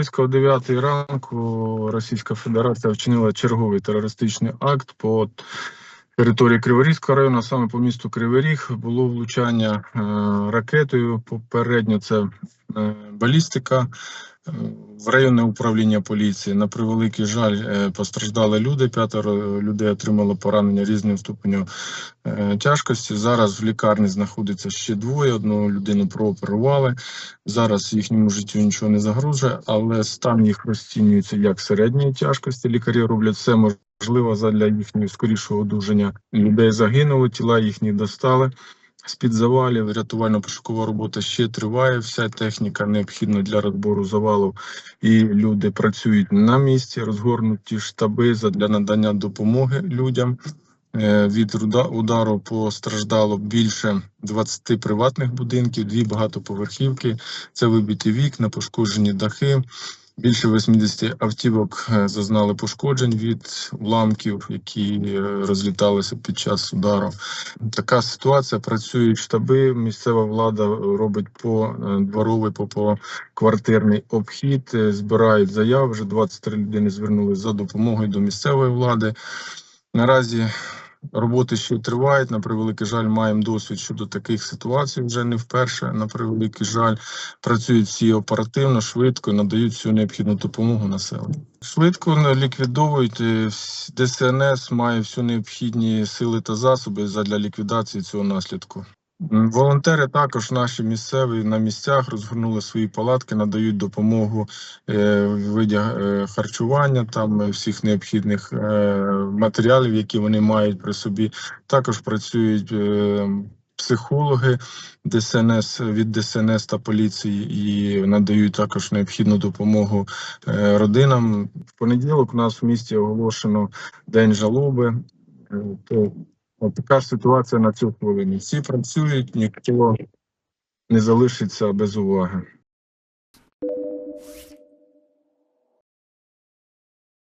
близько 9 ранку Російська Федерація вчинила черговий терористичний акт по території Криворізького району, саме по місту Кривий Ріг, було влучання е, ракетою. Попередньо це е, балістика е, в районне управління поліції. На превеликий жаль, постраждали люди. П'ятеро людей отримало поранення різним ступенем тяжкості. Зараз в лікарні знаходиться ще двоє. Одну людину прооперували. Зараз їхньому життю нічого не загрожує, але стан їх розцінюється як середньої тяжкості. Лікарі роблять все можливе задля їхнього скорішого одужання. Людей загинули, тіла їхні достали. З-під завалів рятувально-пошукова робота ще триває. Вся техніка необхідна для розбору завалу, і люди працюють на місці, розгорнуті штаби для надання допомоги людям. Е, Від удару постраждало більше 20 приватних будинків, дві багатоповерхівки. Це вибиті вікна, пошкоджені дахи. Більше 80 автівок е, зазнали пошкоджень від уламків, які е, розліталися під час удару. Така ситуація. Працюють штаби. Місцева влада робить по е, дворовий, по, по квартирний обхід, збирають заяви. Вже 23 людини звернулися за допомогою до місцевої влади. Наразі роботи ще тривають. На превеликий жаль, маємо досвід щодо таких ситуацій. Вже не вперше. На превеликий жаль, працюють всі оперативно, швидко, надають всю необхідну допомогу населенню. Швидко ліквідовують. е, ДСНС має всю необхідні сили та засоби для ліквідації цього наслідку. Волонтери також наші місцеві на місцях розгорнули свої палатки, надають допомогу е, в е, харчування, там е, всіх необхідних матеріалів, які вони мають при собі. Також працюють психологи ДСНС від ДСНС та поліції і надають також необхідну допомогу родинам. В понеділок у нас в місті оголошено день жалоби. От така ж ситуація на цю хвилину. Всі працюють, ніхто не залишиться без уваги.